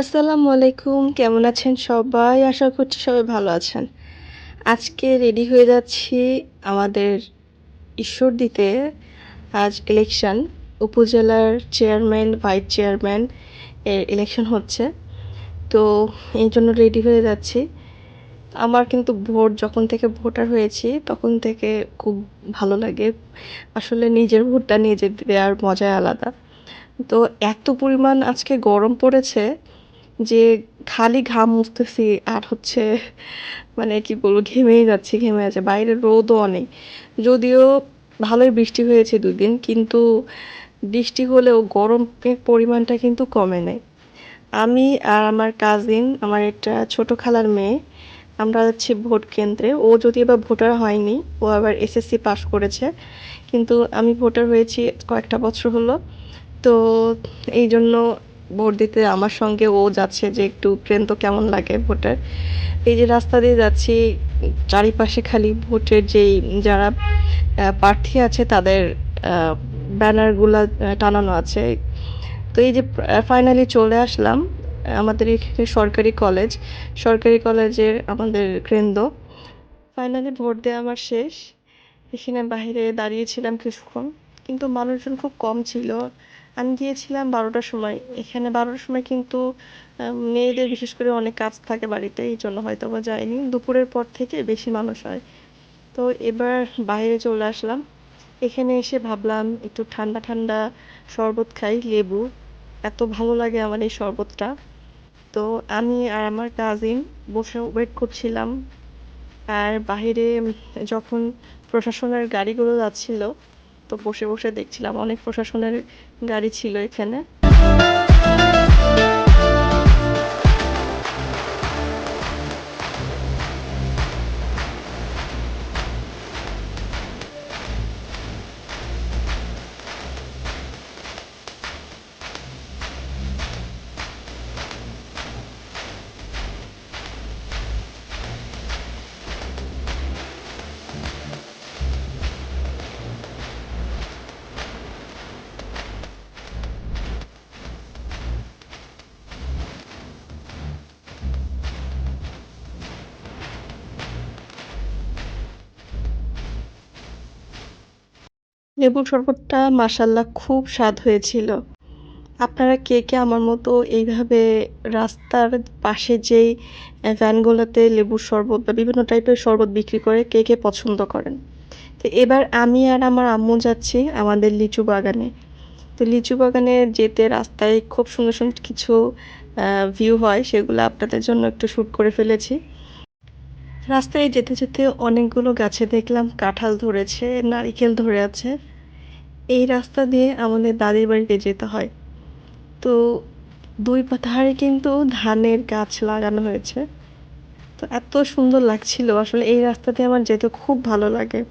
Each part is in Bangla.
আসসালামু আলাইকুম, কেমন আছেন সবাই? আশা করছি সবাই ভালো আছেন। আজকে রেডি হয়ে যাচ্ছি আমাদের ঈশ্বর দিতে আজ ইলেকশন উপজেলার চেয়ারম্যান ভাইস চেয়ারম্যান এর ইলেকশন হচ্ছে। তো এই জন্য রেডি হয়ে যাচ্ছি। আমার কিন্তু ভোট, যখন থেকে ভোটার হয়েছি, তখন থেকে খুব ভালো লাগে। আসলে নিজের ভোটটা নিজে দেওয়ার মজাই আলাদা। তো এত পরিমাণ আজকে গরম পড়েছে যে খালি ঘাম মুছতেছি আর হচ্ছে মানে কি বলব, ঘেমেই যাচ্ছি, ঘেমে যাচ্ছে বাইরে রোদও অনেক যদিও ভালোই বৃষ্টি হয়েছে দুদিন, কিন্তু বৃষ্টি হলেও গরমের পরিমাণটা কিন্তু কমে নেই। আমি আর আমার কাজিন আমার একটা ছোট খালার মেয়ে, আমরা যাচ্ছি ভোট কেন্দ্রে। ও যদি এবার ভোটার হয়নি, ও আবার এসএসসি পাস করেছে। কিন্তু আমি ভোটার হয়েছি কয়েকটা বছর হলো। তো এই জন্য ভোট দিতে আমার সঙ্গে ও যাচ্ছে যে একটু ট্রেন তো কেমন লাগে ভোটের। এই যে রাস্তা দিয়ে যাচ্ছি, চারিপাশে খালি ভোটের যেই যারা প্রার্থী আছে তাদের ব্যানারগুলো টানানো আছে। তো এই যে ফাইনালি চলে আসলাম, আমাদের এখানে সরকারি কলেজ সরকারি কলেজের আমাদের কেন্দ্র। ফাইনালি ভোট দেওয়া আমার শেষ। এখানে বাইরে দাঁড়িয়েছিলাম কিছুক্ষণ, কিন্তু মানুষজন খুব কম ছিল। আমি গিয়েছিলাম বারোটার সময়। এখানে বারোটার সময় কিন্তু মেয়েদের বিশেষ করে অনেক কাজ থাকে বাড়িতে, এই জন্য হয়তো বা যায়নি। দুপুরের পর থেকে বেশি মানুষ হয়। তো এবার বাইরে চলে আসলাম। এখানে এসে ভাবলাম একটু ঠান্ডা ঠান্ডা শরবত খাই, লেবু। এত ভালো লাগে আমার এই শরবতটা। তো আমি আর আমার কাজিন বসে ওয়েট করছিলাম। আর বাইরে যখন প্রশাসনের গাড়িগুলো যাচ্ছিল বসে বসে দেখছিলাম। অনেক প্রশাসনের গাড়ি ছিল এখানে। লেবুর শরবতটা মাসাল্লাহ খুব স্বাদ হয়েছিল। আপনারা কে কে আমার মতো এইভাবে রাস্তার পাশে যেই ভ্যানগুলোতে লেবুর শরবত বা বিভিন্ন টাইপের শরবত বিক্রি করে কে কে পছন্দ করেন? তো এবার আমি আর আমার আম্মু যাচ্ছি আমাদের লিচু বাগানে। তো লিচু বাগানে যেতে রাস্তায় খুব সুন্দর সুন্দর কিছু ভিউ হয়, সেগুলো আপনাদের জন্য একটু শ্যুট করে ফেলেছি। রাস্তায় যেতে যেতে অনেকগুলো গাছে দেখলাম, কাঁঠাল ধরেছে, নারিকেল ধরে আছে। এই রাস্তা দিয়ে আমাদের দাদির বাড়িতে যেতে হয়। তো দুই পা- ধারে কিন্তু ধানের গাছ লাগানো হয়েছে। তো এত সুন্দর লাগছিল। আসলে এই রাস্তাতে আমার যেতে খুব ভালো লাগে।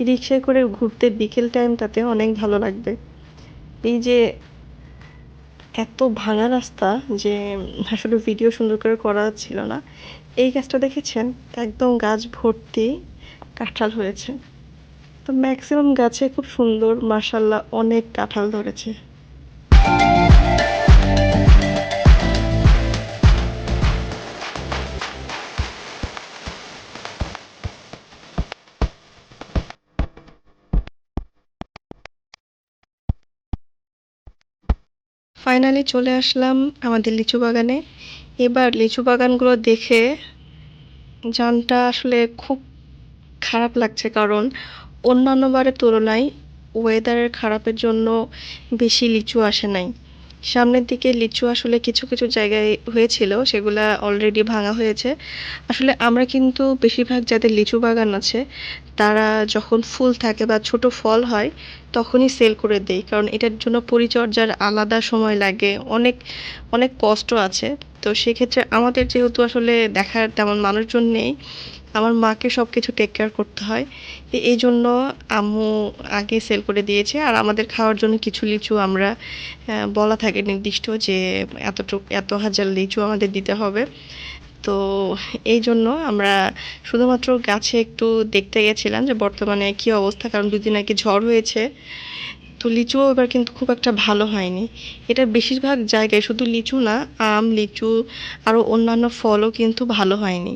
রিক্সায় করে ঘুরতে বিকেল টাইমটাতে অনেক ভালো লাগবে। এই যে এত ভাঙা রাস্তা যে আসলে ভিডিও সুন্দর করে করা ছিল না। এই গাছটা দেখেছেন? একদম গাছ ভর্তি কাঁঠাল হয়েছে। তো ম্যাক্সিমাম গাছে খুব সুন্দর মার্শাল্লাহ অনেক কাঁঠাল ধরেছে। ফাইনালি চলে আসলাম আমাদের লিচু বাগানে। এবার লিচু বাগানগুলো দেখে জানটা আসলে খুব খারাপ লাগছে কারণ অন্যান্য বারের তুলনায় ওয়েদারের খারাপের জন্য বেশি লিচু আসে নাই। সামনের দিকে লিচু আসলে কিছু কিছু জায়গায় হয়েছিল, সেগুলা অলরেডি ভাঙা হয়েছে। আসলে আমরা কিন্তু বেশিরভাগ যাদের লিচু বাগান আছে, তারা যখন ফুল থাকে বা ছোট ফল হয়, তখনই সেল করে দেই, কারণ এটার জন্য পরিচর্যার আলাদা সময় লাগে, অনেক অনেক কষ্ট আছে। তো সেক্ষেত্রে আমাদের যেহেতু আসলে দেখার তেমন মানুষজন নেই আমার মাকে সব কিছু টেক কেয়ার করতে হয়। এই জন্য আম্মু আগে সেল করে দিয়েছে। আর আমাদের খাওয়ার জন্য কিছু লিচু আমরা বলা থাকে নির্দিষ্ট যে এতটুক, এত হাজার লিচু আমাদের দিতে হবে। তো এই জন্য আমরা শুধুমাত্র গাছে একটু দেখতে গেছিলাম যে বর্তমানে কী অবস্থা, কারণ দুদিন আগে ঝড় হয়েছে। তো লিচুও এবার কিন্তু খুব একটা ভালো হয়নি। এটা বেশিরভাগ জায়গায় শুধু লিচু না, আম, লিচু, আরও অন্যান্য ফলও কিন্তু ভালো হয়নি।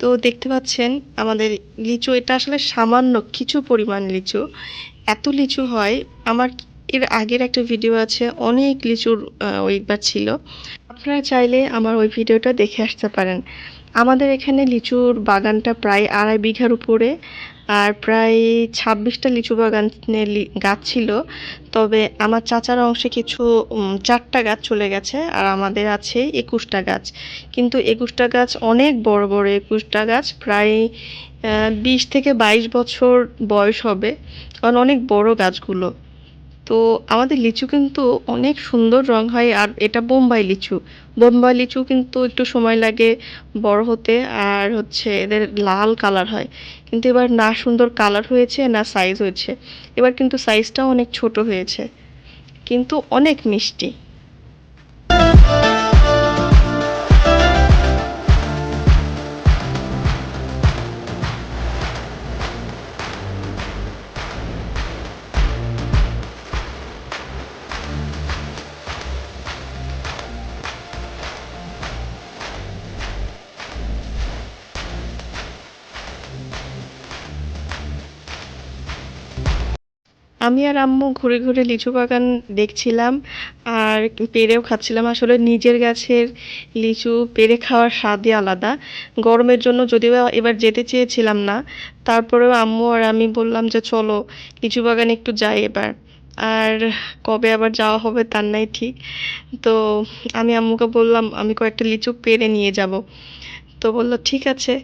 তো দেখতে পাচ্ছেন আমাদের লিচু, এটা আসলে সামান্য কিছু পরিমাণ লিচু। এত লিচু হয়, আমার এর আগের একটা ভিডিও আছে, অনেক লিচুর ওইবার ছিল। আপনারা চাইলে আমার ওই ভিডিওটা দেখে আসতে পারেন। আমাদের এখানে লিচুর বাগানটা প্রায় আড়াই বিঘার উপরে, আর প্রায় ছাব্বিশটা লিচু বাগানে লি- গাছ ছিল। তবে আমার চাচার অংশে কিছু চারটা গাছ চলে গেছে, আর আমাদের আছে একুশটা গাছ। কিন্তু একুশটা গাছ অনেক বড় বড়, একুশটা গাছ প্রায় বিশ থেকে বাইশ বছর বয়স হবে, কারণ অনেক বড় গাছগুলো। তো আমাদের লিচু কিন্তু অনেক সুন্দর রং হয় আর এটা বোম্বাই লিচু। বোম্বাই লিচু কিন্তু একটু সময় লাগে বড় হতে আর হচ্ছে এদের লাল কালার হয়। কিন্তু এবার না সুন্দর কালার হয়েছে, না সাইজ হয়েছে। এবার কিন্তু সাইজটা অনেক ছোট হয়েছে। কিন্তু অনেক মিষ্টি। আমি আর আম্মু ঘুরে ঘুরে লিচু বাগান দেখছিলাম আর পেরেও খাচ্ছিলাম। আসলে নিজের গাছের লিচু পেরে খাওয়ার স্বাদই আলাদা। গরমের জন্য যদিও এবার যেতে চেয়েছিলাম না, তারপরেও আম্মু আর আমি বললাম যে চলো লিচু বাগানে একটু যাই এবার। আর কবে আবার যাওয়া হবে তার নাই ঠিক। তো আমি আম্মুকে বললাম, আমি কয়েকটা লিচু পেরে নিয়ে যাব। তো বলল, ঠিক আছে।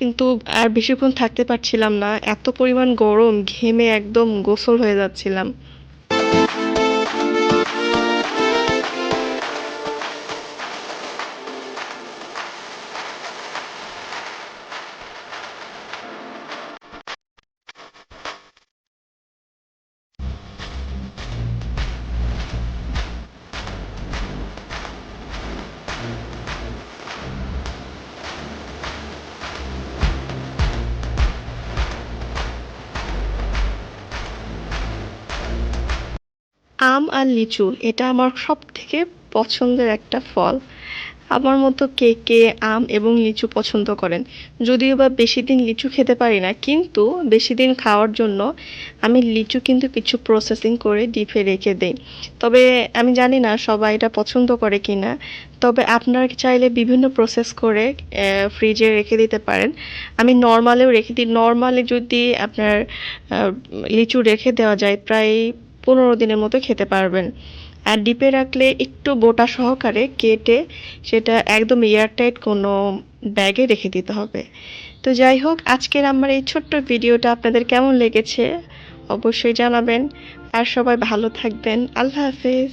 কিন্তু আর বেশিক্ষণ থাকতে পারছিলাম না। এত পরিমাণ গরম ঘেমে একদম গোসল হয়ে যাচ্ছিলাম। আম আর লিচু, এটা আমার সব থেকে পছন্দের একটা ফল। আমার মতো কে কে আম এবং লিচু পছন্দ করেন। যদিও বা বেশি দিন লিচু খেতে পারি না, কিন্তু বেশি দিন খাওয়ার জন্য আমি লিচু কিন্তু কিছু প্রসেসিং করে ডিপে রেখে দেই। তবে আমি জানি না সবাই এটা পছন্দ করে কি না তবে আপনারা চাইলে বিভিন্ন প্রসেস করে ফ্রিজে রেখে দিতে পারেন। আমি নর্মালেও রেখে দিই। নর্মালে যদি আপনার লিচু রেখে দেওয়া যায়, প্রায় পনেরো দিনের মতো খেতে পারবেন। আর ডিপে রাখলে একটু বোটা সহকারে কেটে সেটা একদম এয়ারটাইট কোনো ব্যাগে রেখে দিতে হবে। তো যাই হোক, আজকের আমার এই ছোট্ট ভিডিওটা আপনাদের কেমন লেগেছে অবশ্যই জানাবেন। আর সবাই ভালো থাকবেন। আল্লাহ হাফেজ।